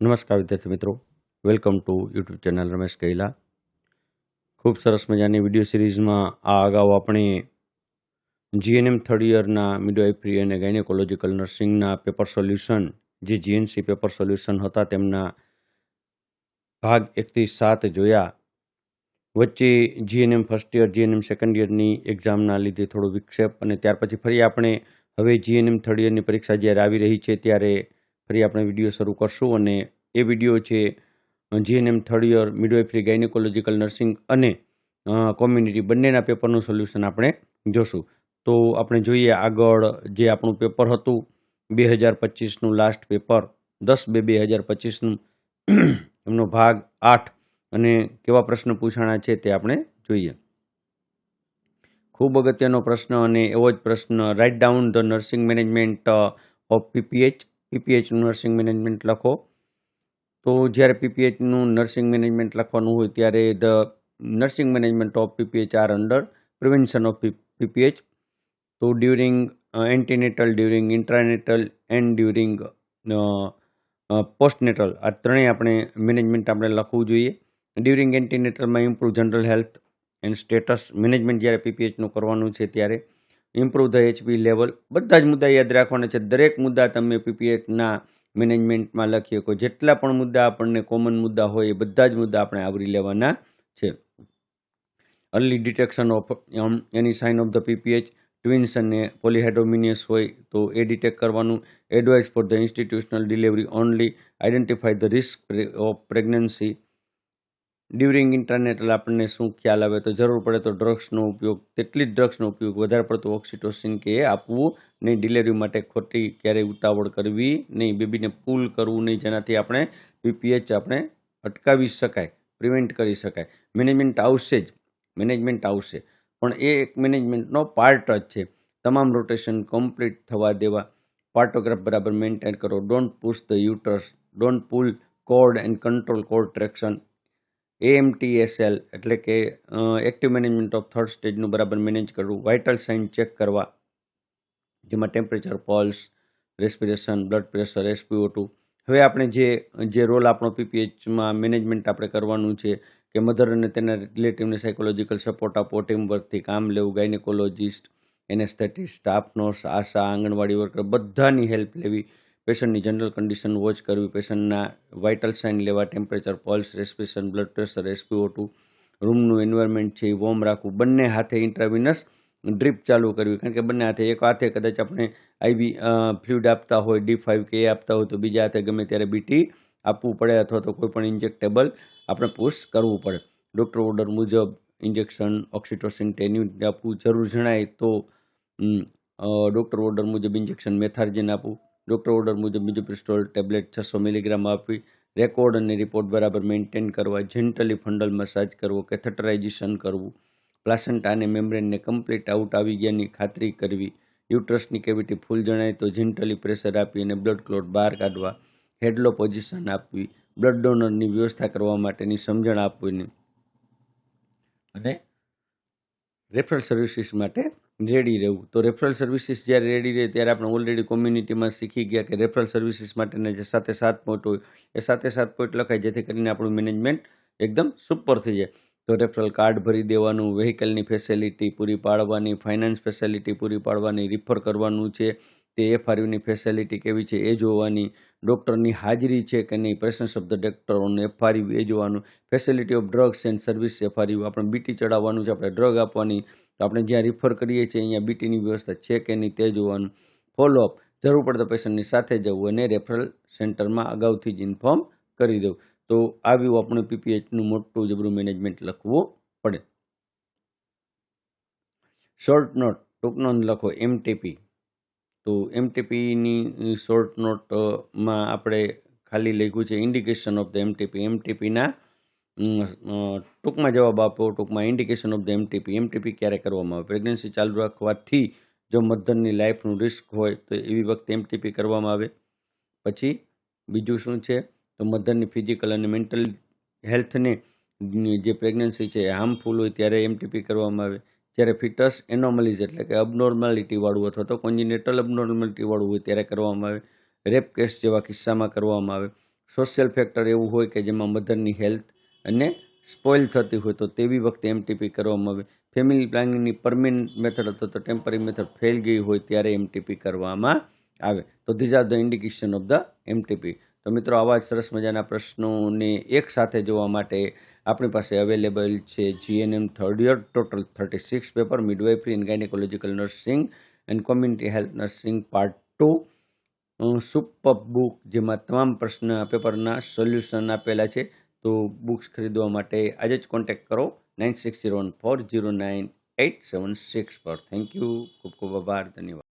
નમસ્કાર વિદ્યાર્થી મિત્રો. Welcome to YouTube channel Ramesh Kaila. ખૂબ સરસ મજાની વીડિયો સિરીઝમાં આ અગાઉ આપણે જીએનએમ થર્ડ યરના મિડવાઇફરી અને ગાયનેકોલોજીકલ નર્સિંગના પેપર સોલ્યુશન જે જીએનસી પેપર સોલ્યુશન હતા, તેમના ભાગ એકથી સાત જોયા. વચ્ચે GNM first year GNM second યરની એક્ઝામના લીધે થોડો વિક્ષેપ અને ત્યાર પછી ફરી આપણે હવે જીએનએમ થર્ડ યરની પરીક્ષા જ્યારે આવી રહી છે, ત્યારે ફરી આપણે વીડિયો શરૂ કરશું અને એ વીડિયો છે GNM third year midwifery gynaecological nursing અને કોમ્યુનિટી બંનેના પેપરનું સોલ્યુશન આપણે જોશું. તો આપણે જોઈએ આગળ જે આપણું પેપર હતું, બે હજાર પચીસનું લાસ્ટ પેપર દસ બે બે હજાર પચીસનું, એમનો ભાગ આઠ. અને કેવા પ્રશ્ન પૂછાણા છે તે આપણે જોઈએ. ખૂબ અગત્યનો પ્રશ્ન અને એવો જ પ્રશ્ન write down the nursing management of PPH પીપીએચનું nursing management લખો. તો જ્યારે પીપીએચનું નર્સિંગ મેનેજમેન્ટ લખવાનું હોય ત્યારે the nursing management of PPH are under prevention of PPH તો during antenatal during intranatal and during postnatal આ ત્રણેય આપણે મેનેજમેન્ટ આપણે લખવું જોઈએ. During એન્ટીનેટલમાં improve general health and status management જ્યારે પીપીએચનું કરવાનું છે ત્યારે ઇમ્પ્રૂવ ધ એચપી લેવલ બધા જ મુદ્દા યાદ રાખવાના છે. દરેક મુદ્દા તમે પીપીએચના મેનેજમેન્ટમાં લખી શકો. જેટલા પણ મુદ્દા આપણને કોમન મુદ્દા હોય એ બધા જ મુદ્દા આપણે આવરી લેવાના છે. Early detection of any sign of the PPH twins અને પોલીહેડોમિનિયસ હોય તો એ ડિટેક્ટ કરવાનું. Advice for the institutional delivery only identify the risk of pregnancy during intranatal આપણને શું ખ્યાલ આવે તો જરૂર પડે તો ડ્રગ્સનો ઉપયોગ, તેટલી જ ડ્રગ્સનો ઉપયોગ વધારે પડતું ઓક્સિટોસિન કે આપવું નહીં. ડિલિવરી માટે ખોટી ક્યારેય ઉતાવળ કરવી નહીં. બેબીને પુલ કરવું નહીં. જેનાથી આપણે પીપીએચ આપણે અટકાવી શકાય પ્રિવેન્ટ કરી શકાય. મેનેજમેન્ટ આવશે જ મેનેજમેન્ટ આવશે. પણ એ એક મેનેજમેન્ટનો પાર્ટ જ છે. તમામ રોટેશન કમ્પ્લીટ થવા દેવા. પાર્ટોગ્રાફ બરાબર મેન્ટેન કરો. Don't push the uterus don't pull cord and control cord traction AMTSL એટલે કે એક્ટિવ મેનેજમેન્ટ ઓફ થર્ડ સ્ટેજનું બરાબર મેનેજ કરવું. વાઇટલ સાઇન ચેક કરવા, જેમાં temperature pulse respiration blood pressure SPO two હવે આપણે જે જે રોલ આપણો પીપીએચમાં મેનેજમેન્ટ આપણે કરવાનું છે, કે મધર અને તેના રિલેટિવને સાયકોલોજીકલ સપોર્ટ આપવો ટીમવર્કથી કામ લેવું gynaecologist anaesthetist staff nurse Asha, anganwadi worker બધાની હેલ્પ લેવી. પેશન્ટની જનરલ કન્ડિશન વોચ કરવી, પેશન્ટના વાઇટલ સાઇન લેવા, temperature, pulse, respiration, blood pressure SPO two, રૂમનું environment છે એ વોર્મ રાખવું. બંને હાથે ઇન્ટ્રાવિનસ ડ્રીપ ચાલુ કરવી, કારણ કે બંને હાથે એક હાથે કદાચ આપણે આઈવી ફ્લુઇડ આપતા હોય, ડી ફાઇવ કે આપતા હોય તો બીજા હાથે ગમે ત્યારે બીટી આપવું પડે અથવા તો કોઈ પણ ઇન્જેક્ટેબલ આપણે પુશ કરવું પડે. ડૉક્ટર ઓર્ડર મુજબ ઇન્જેક્શન, ઓક્સિટોસિન ટેન્યુ આપવું જરૂર જણાય તો ડૉક્ટર ઓર્ડર મુજબ ઇન્જેક્શન, મેથાર્જિન આપવું. ડૉક્ટર ઓર્ડર મુજબ બીજું પિસ્ટોલ, ટેબ્લેટ છસો મિલીગ્રામ આપવી. રેકોર્ડ અને રિપોર્ટ બરાબર મેન્ટેન કરવા, જેન્ટલી ફંડલ મસાજ કરવો કેથેટરાઇઝેશન કરવું. પ્લાસન્ટા અને મેમ્બ્રેનને કમ્પ્લીટ આઉટ આવી ગયાની ખાતરી કરવી. યુટ્રસની કેવિટી ફૂલ જણાય તો જેન્ટલી પ્રેશર આપી અને બ્લડ ક્લોટ બહાર કાઢવા. હેડલો પોઝિશન આપવી. બ્લડ ડોનરની વ્યવસ્થા કરવા માટેની સમજણ આપવીની. અને રેફરલ સર્વિસીસ માટે રેડી રહેવું. તો રેફરલ સર્વિસીસ જ્યારે રેડી રહે ત્યારે આપણે ઓલરેડી કોમ્યુનિટીમાં શીખી ગયા કે રેફરલ સર્વિસીસ માટેના જે સાથે સાત પોઈન્ટ હોય, એ સાથે સાત પોઈન્ટ લખાય જેથી કરીને આપણું મેનેજમેન્ટ એકદમ સુપર થઈ જાય. તો રેફરલ કાર્ડ ભરી દેવાનું વ્હીકલની ફેસિલિટી પૂરી પાડવાની ફાઇનાન્સ ફેસિલિટી પૂરી પાડવાની રિફર કરવાનું છે. તે એફઆરયુની ફેસિલિટી કેવી છે એ જોવાની, ડૉક્ટરની હાજરી છે કે નહીં પ્રેસન્સ ઓફ ધ ડૉક્ટરોનું એફઆરયુ એ જોવાનું facility of drugs and service FRU, આપણે બીટી ચડાવવાનું છે, આપણે ડ્રગ આપવાની, તો આપણે જ્યાં રિફર કરીએ છીએ અહીંયા બીટીની વ્યવસ્થા છે કે નહીં તે જોવાનું. ફોલોઅપ જરૂર પડતા પેશન્ટની સાથે જવું અને રેફરલ સેન્ટરમાં અગાઉથી જ ઇન્ફોર્મ કરી દઉં. તો આવ્યું આપણે પીપીએચનું મોટું જબરું મેનેજમેન્ટ લખવું પડે. શોર્ટ નોટ ટૂંક નોંધ લખો એમટીપી તો એમટીપીની શોર્ટ નોટમાં આપણે ખાલી લખ્યું છે ઇન્ડિકેશન ઓફ ધ એમટીપી એમટીપીના ટૂંકમાં જવાબ આપો, ટૂંકમાં indication of the MTP MTP ક્યારે કરવામાં આવે? પ્રેગ્નન્સી ચાલુ રાખવાથી જો મધરની લાઈફનું રિસ્ક હોય, તો એવી વખતે એમટીપી કરવામાં આવે. પછી બીજું શું છે? તો મધરની ફિઝિકલ અને મેન્ટલ હેલ્થને જે પ્રેગ્નન્સી છે હાર્મફુલ હોય ત્યારે એમટીપી કરવામાં આવે. જ્યારે ફિટસ એનોમલીઝ એટલે કે અબનોર્માલિટીવાળું અથવા તો કોન્જિનેટલ અબનોર્માલિટીવાળું હોય ત્યારે કરવામાં આવે. રેપ કેસ જેવા કિસ્સામાં કરવામાં આવે. સોશિયલ ફેક્ટર એવું હોય કે જેમાં મધરની હેલ્થ અને સ્પોઇલ થતી હોય તો તેવી વખતે એમટીપી કરવામાં આવે. ફેમિલી પ્લાનિંગની પરમેનન્ટ મેથડ અથવા તો ટેમ્પરરી મેથડ ફેલ ગઈ હોય ત્યારે એમટીપી કરવામાં આવે. તો these are the indication of the MTP. તો મિત્રો, આવા જ સરસ મજાના પ્રશ્નોને એક સાથે જોવા માટે આપણી પાસે અવેલેબલ છે GNM third year total thirty six paper midwifery and gynaecological nursing and community health nursing part two super book જેમાં તમામ પ્રશ્ન પેપરના સોલ્યુશન આપેલા છે. તો બુક્સ ખરીદવા માટે આજે જ કોન્ટેક્ટ કરો nine six zero one four zero nine eight seven six પર. થેન્ક યુ ખૂબ ખૂબ આભાર. ધન્યવાદ.